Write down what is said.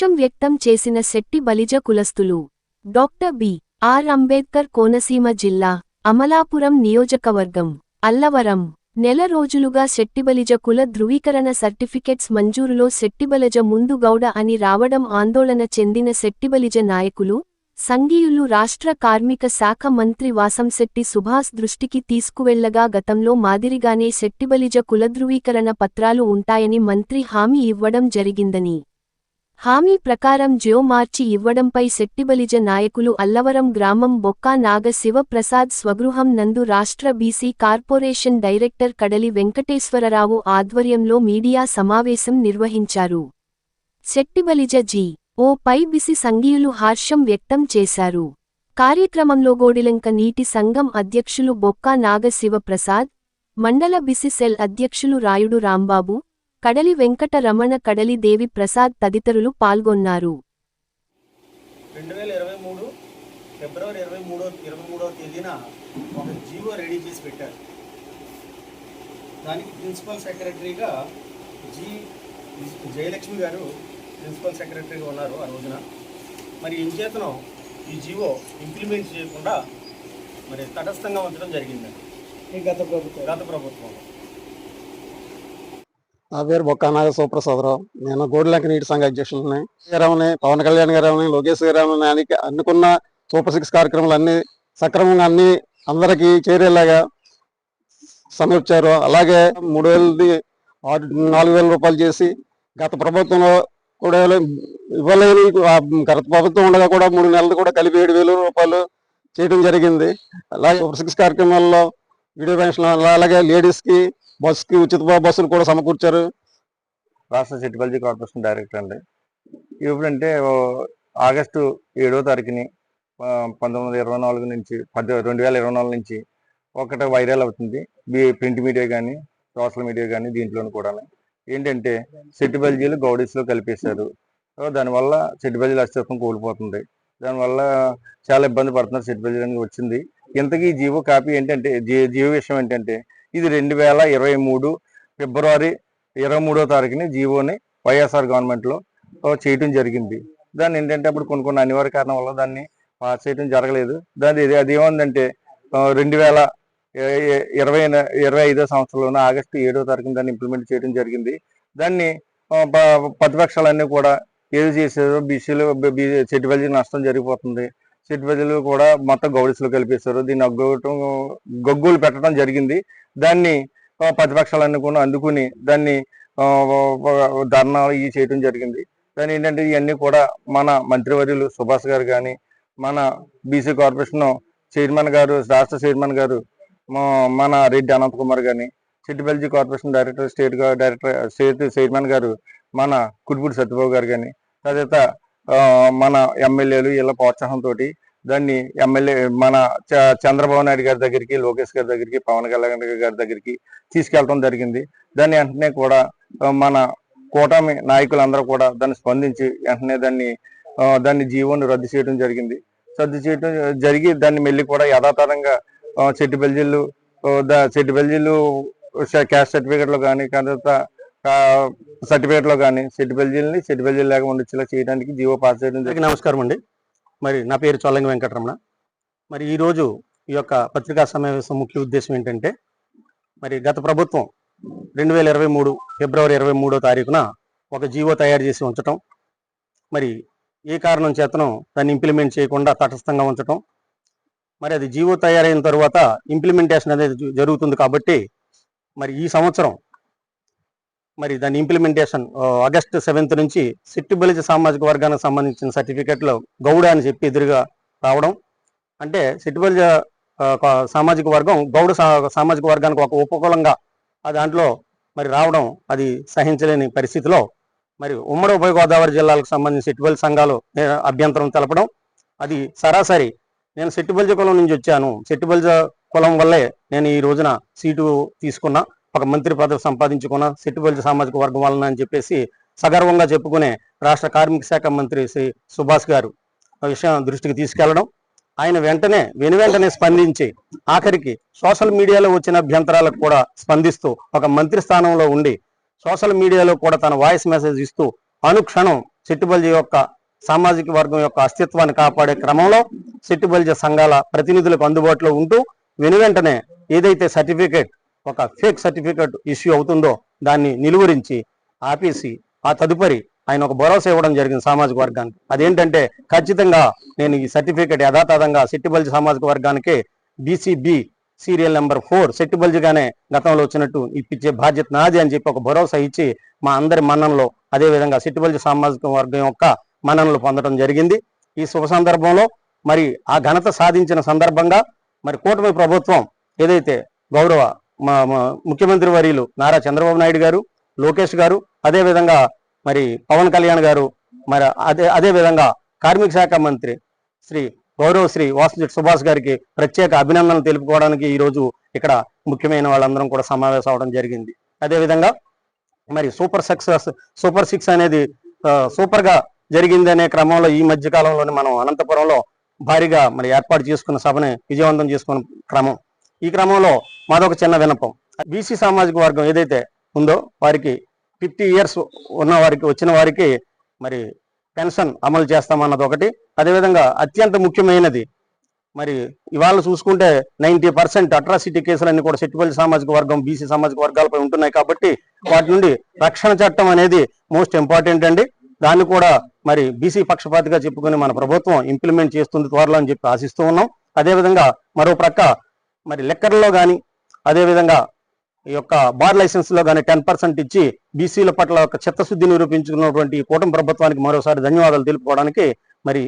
హర్షం వ్యక్తం చేసిన శెట్టి బలిజ కులస్తులు. Doctor B. R. Ambedkar Konaseema జిల్లా అమలాపురం నియోజకవర్గం అల్లవరం. నెల రోజులుగా శెట్టిబలిజ కుల ధృవీకరణ సర్టిఫికెట్స్ మంజూరులో శెట్టిబలిజ ముందు గౌడ అని రావడం ఆందోళన చెందిన శెట్టిబలిజ నాయకులు సంఘీయులు రాష్ట్ర కార్మిక శాఖ మంత్రి వాసంశెట్టి సుభాష్ దృష్టికి తీసుకువెళ్ళగా గతంలో మాదిరిగానే శెట్టిబలిజ కులధృవీకరణ పత్రాలు ఉంటాయని మంత్రి హామీ ఇవ్వడం జరిగిందని హామీ ప్రకారం జియో మార్చి ఇవ్వడంపై శెట్టిబలిజ నాయకులు అల్లవరం గ్రామం బొక్కా నాగ శివప్రసాద్ స్వగృహం నందు రాష్ట్ర బీసీ కార్పొరేషన్ డైరెక్టర్ కడలి వెంకటేశ్వరరావు ఆధ్వర్యంలో మీడియా సమావేశం నిర్వహించారు. శెట్టిబలిజ జి. ఓ పై బిసి సంఘీయులు హర్షం వ్యక్తం చేశారు. కార్యక్రమంలో గోడిలంక నీటి సంఘం అధ్యక్షులు బొక్కా నాగ శివప్రసాద్ మండల బిసి సెల్ అధ్యక్షులు రాయుడు రాంబాబు కడలి వెంకట రమణ కడలి దేవి ప్రసాద్ తదితరులు పాల్గొన్నారు. రెండు వేల ఇరవై మూడు ఫిబ్రవరి ఇరవై మూడో ఇరవై మూడవ తేదీన ఒక జీవో రెడీ చేసి పెట్టారు. దానికి ప్రిన్సిపల్ సెక్రటరీగా జి జయలక్ష్మి గారు ప్రిన్సిపల్ సెక్రటరీగా ఉన్నారు ఆ రోజున. మరి ఇంచేతనం ఈ జీవో ఇంప్లిమెంట్ చేయకుండా మరి తటస్థంగా ఉంచడం జరిగిందండి. గత ప్రభుత్వం. గత ప్రభుత్వం. నా పేరు బొక్కానాగ సుప్రసాదరావు. నేను గోడిలంక నీటి సంఘ అధ్యక్షులని గారమని పవన్ కళ్యాణ్ గారమని లోకేష్ గారమని అని అనుకున్న సూపర్ సిక్స్ కార్యక్రమాలు అన్ని సక్రమంగా అన్ని అందరికీ చేరేలాగా సమర్పించారు. అలాగే మూడు వేలది ఆరు నాలుగు వేల రూపాయలు చేసి గత ప్రభుత్వంలో కూడా ఇవ్వలేని గత ప్రభుత్వం ఉండగా కూడా మూడు నెలలు కూడా కలిపి ఏడు వేల రూపాయలు చేయడం జరిగింది. అలాగే సూపర్ సిక్స్ కార్యక్రమాల్లో వీడియో పెన్షన్ అలాగే లేడీస్కి బస్సుకి బస్కి ఉచిత బస్సులు కూడా సమకూర్చారు. రాష్ట్ర సెటిబల్జీ కార్పొరేషన్ డైరెక్టర్ అండి. ఇప్పుడంటే ఆగస్టు ఏడో తారీఖుని పంతొమ్మిది వందల ఇరవై నాలుగు నుంచి పది రెండు వేల ఇరవై నాలుగు నుంచి ఒకటి వైరల్ అవుతుంది. ప్రింట్ మీడియా కానీ సోషల్ మీడియా కానీ దీంట్లోనూ కూడా. ఏంటంటే సెటిబల్జీలు గౌడీస్లో కలిపేశారు. సో దానివల్ల సెటిబల్జీల అస్తిత్వం కోల్పోతుంది. దానివల్ల చాలా ఇబ్బంది పడుతున్నారు సెటిబల్జీ వచ్చింది. ఇంతకీ జీవో కాపీ ఏంటంటే జీ- జీవో విషయం ఏంటంటే ఇది రెండు వేల ఇరవై మూడు ఫిబ్రవరి ఇరవై మూడో తారీఖుని జీవోని వైఎస్ఆర్ గవర్నమెంట్లో చేయటం జరిగింది. దాన్ని ఏంటంటే అప్పుడు కొన్ని కొన్ని అనివార్య కారణం వల్ల దాన్ని పాస్ చేయడం జరగలేదు. దాని ఇది అది రెండు వేల ఇరవై ఇరవై ఐదో సంవత్సరంలోనే ఆగస్టు ఏడో తారీఖున దాన్ని ఇంప్లిమెంట్ చేయడం జరిగింది. దాన్ని ప- ప్రతిపక్షాలన్నీ కూడా ఏది చేసేదో బీసీలు చెట్టు నష్టం జరిగిపోతుంది. చెట్టుబల్జీలు కూడా మొత్తం గౌడీస్లో కలిపేశారు. దీన్ని అగ్గొట్టడం గొగ్గులు పెట్టడం జరిగింది. దాన్ని ఆ, ప్రతిపక్షాలన్నీ కూడా అందుకుని దాన్ని ధర్నాలు ఇవి చేయడం జరిగింది. దాని ఏంటంటే ఇవన్నీ కూడా మన మంత్రివర్యులు సుభాష్ గారు కానీ మన బీసీ కార్పొరేషన్ చైర్మన్ గారు రాష్ట్ర చైర్మన్ గారు మన రెడ్డి అనంత్ కుమార్ గారిని చిట్టిబెల్జీ corporation director state director state chairman గారు మన కుడిపూడి సత్యబాబు గారు కానీ తదితర మన ఎమ్మెల్యేలు వీళ్ళ ప్రోత్సాహంతో దాన్ని ఎమ్మెల్యే మన చ- చంద్రబాబు నాయుడు గారి దగ్గరికి లోకేష్ గారి దగ్గరికి పవన్ కళ్యాణ్ గారి దగ్గరికి తీసుకెళ్ళడం జరిగింది. దాన్ని వెంటనే కూడా మన కూటమి నాయకులందరూ కూడా దాన్ని స్పందించి వెంటనే దాన్ని దాన్ని జీవోని రద్దు చేయడం జరిగింది. రద్దు చేయడం జరిగి దాన్ని మళ్ళీ కూడా యథాతథంగా చెట్టు బెల్జీలు చెట్టు బెల్జీలు క్యాస్ట్ సర్టిఫికెట్లు కానీ తర్వాత సర్టిఫికేట్లో కానీ చెట్టు బెల్జీలని చెట్టు బెల్జీలు లేకుండా వచ్చేలా చేయడానికి జీవో పాస్ చేయడం నమస్కారం అండి. మరి నా పేరు చొల్లంగి వెంకటరమణ. మరి ఈరోజు ఈ యొక్క పత్రికా సమావేశం ముఖ్య ఉద్దేశం ఏంటంటే మరి గత ప్రభుత్వం రెండు వేల ఇరవై మూడు ఫిబ్రవరి ఇరవై మూడో తారీఖున ఒక జీవో తయారు చేసి ఉంచటం మరి ఏ కారణం చేతను దాన్ని ఇంప్లిమెంట్ చేయకుండా తటస్థంగా ఉంచటం మరి అది జీవో తయారైన తర్వాత ఇంప్లిమెంటేషన్ అనేది జరుగుతుంది కాబట్టి మరి ఈ సంవత్సరం మరి దాని ఇంప్లిమెంటేషన్ ఆగస్టు సెవెంత్ నుంచి సిట్టిబలిజ సామాజిక వర్గానికి సంబంధించిన సర్టిఫికెట్లో గౌడ అని చెప్పి ఎదురుగా రావడం. అంటే సిట్టు బలిజ సామాజిక వర్గం గౌడ సా- సామాజిక వర్గానికి ఒక ఉపకులంగా దాంట్లో మరి రావడం అది సహించలేని పరిస్థితిలో మరి ఉమ్మడి ఉభయ గోదావరి జిల్లాలకు సంబంధించిన సిట్టిబలి సంఘాలు అభ్యంతరం తెలపడం అది సరాసరి. నేను సెట్టిబల్జ కులం నుంచి వచ్చాను. సెట్టిబల్జ కులం వల్లే నేను ఈ రోజున సీటు తీసుకున్నా. ఒక మంత్రి పదవి సంపాదించుకున్న సెట్టిబల్జ సామాజిక వర్గం వలన అని చెప్పేసి సగర్వంగా చెప్పుకునే రాష్ట్ర కార్మిక శాఖ మంత్రి శ్రీ సుభాష్ గారు ఆ విషయం దృష్టికి తీసుకెళ్ళడం. ఆయన వెంటనే వెను వెంటనే స్పందించి ఆఖరికి సోషల్ మీడియాలో వచ్చిన అభ్యంతరాలకు కూడా స్పందిస్తూ ఒక మంత్రి స్థానంలో ఉండి సోషల్ మీడియాలో కూడా తన వాయిస్ మెసేజ్ ఇస్తూ అనుక్షణం సిట్టుబల్జీ యొక్క సామాజిక వర్గం యొక్క అస్తిత్వాన్ని కాపాడే క్రమంలో సిట్టుబల్జీ సంఘాల ప్రతినిధులకు అందుబాటులో ఉంటూ వెనువెంటనే ఏదైతే సర్టిఫికేట్ ఒక ఫేక్ సర్టిఫికేట్ ఇష్యూ అవుతుందో దాన్ని నిలువరించి ఆపేసి ఆ తదుపరి ఆయన ఒక భరోసా ఇవ్వడం జరిగింది సామాజిక వర్గానికి. అదేంటంటే ఖచ్చితంగా నేను ఈ సర్టిఫికేట్ యథాతథంగా సిట్టిబల్జీ సామాజిక వర్గానికి బీసీబీ సీరియల్ నెంబర్ ఫోర్ సెట్టిబల్జిగానే గతంలో వచ్చినట్టు ఇప్పించే బాధ్యత నాది అని చెప్పి ఒక భరోసా ఇచ్చి మా అందరి మన్ననలో అదే విధంగా సెట్టిబల్జి సామాజిక వర్గం యొక్క మన్ననలు పొందడం జరిగింది. ఈ శుభ సందర్భంలో మరి ఆ ఘనత సాధించిన సందర్భంగా మరి కూటమి ప్రభుత్వం ఏదైతే గౌరవ మా ముఖ్యమంత్రి వర్యులు నారా చంద్రబాబు నాయుడు గారు లోకేష్ గారు అదే విధంగా మరి పవన్ కళ్యాణ్ గారు మరి అదే అదే విధంగా కార్మిక శాఖ మంత్రి శ్రీ గౌరవ శ్రీ వాసుజెట్ సుభాష్ గారికి ప్రత్యేక అభినందనలు తెలుపుకోవడానికి ఈ రోజు ఇక్కడ ముఖ్యమైన వాళ్ళందరం కూడా సమావేశం అవడం జరిగింది. అదే విధంగా మరి సూపర్ సక్సెస్ సూపర్ సిక్స్ అనేది సూపర్గా జరిగింది అనే క్రమంలో ఈ మధ్య కాలంలోనే మనం అనంతపురంలో భారీగా మరి ఏర్పాటు చేసుకున్న సభని విజయవంతం చేసుకున్న క్రమం. ఈ క్రమంలో మాదొక చిన్న వినపం బీసీ సామాజిక వర్గం ఏదైతే ఉందో వారికి ఫిఫ్టీ ఇయర్స్ ఉన్న వారికి వచ్చిన వారికి మరి పెన్షన్ అమలు చేస్తామన్నది ఒకటి. అదేవిధంగా అత్యంత ముఖ్యమైనది మరి ఇవాళ చూసుకుంటే నైన్టీ పర్సెంట్ అట్రాసిటీ కేసులన్నీ కూడా సెట్టుపల్లి సామాజిక వర్గం బీసీ సామాజిక వర్గాలపై ఉంటున్నాయి కాబట్టి వాటి నుండి రక్షణ చట్టం అనేది మోస్ట్ ఇంపార్టెంట్ అండి. దాన్ని కూడా మరి బీసీ పక్షపాతిగా చెప్పుకొని మన ప్రభుత్వం ఇంప్లిమెంట్ చేస్తుంది త్వరలో అని చెప్పి ఆశిస్తూ ఉన్నాం. అదేవిధంగా మరో ప్రక్క మరి లెక్కర్లో కానీ అదేవిధంగా ఈ యొక్క బార్ లైసెన్స్లో కానీ టెన్ పర్సెంట్ ఇచ్చి బీసీల పట్ల ఒక చిత్తశుద్ధి నిరూపించుకున్నటువంటి ఈ కూటమి ప్రభుత్వానికి మరోసారి ధన్యవాదాలు తెలుపుకోవడానికి మరి